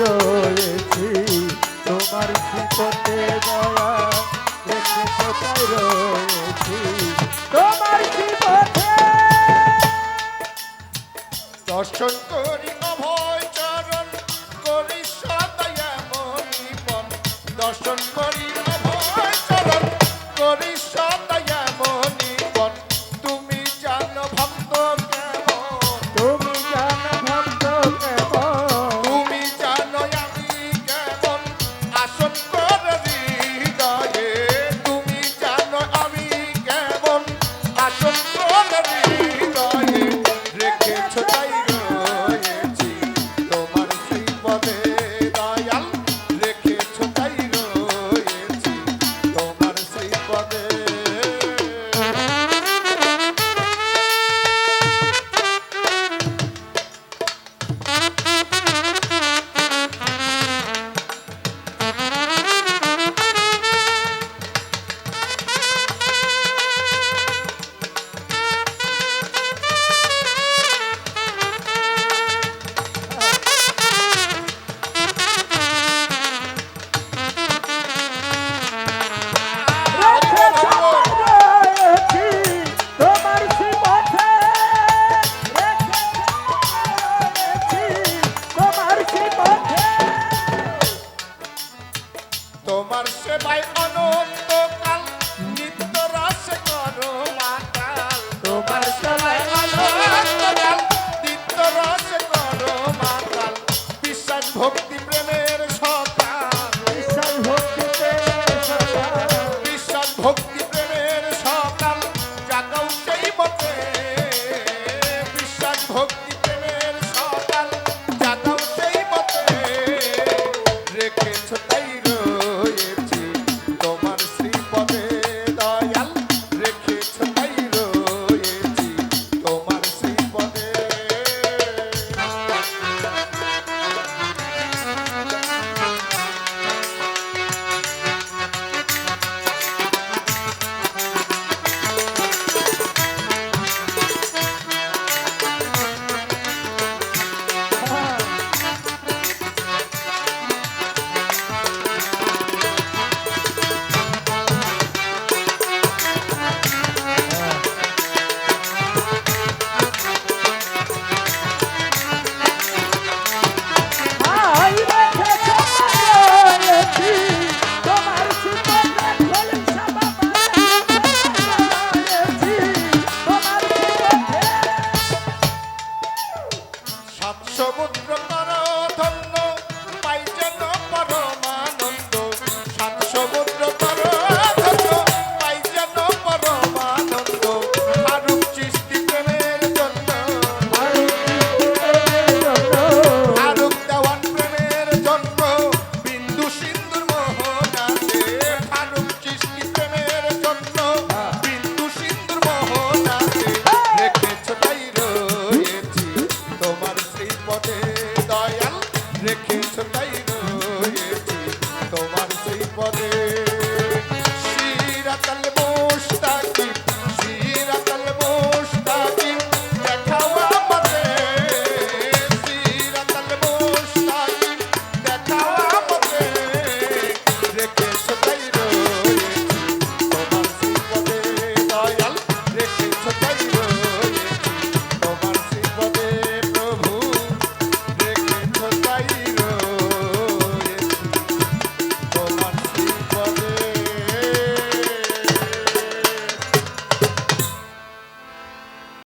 রয়েছি। তোমার বিপদে দয়া দেখে কোথায় রয়েছি? তোমার বিপদে দর্শন করি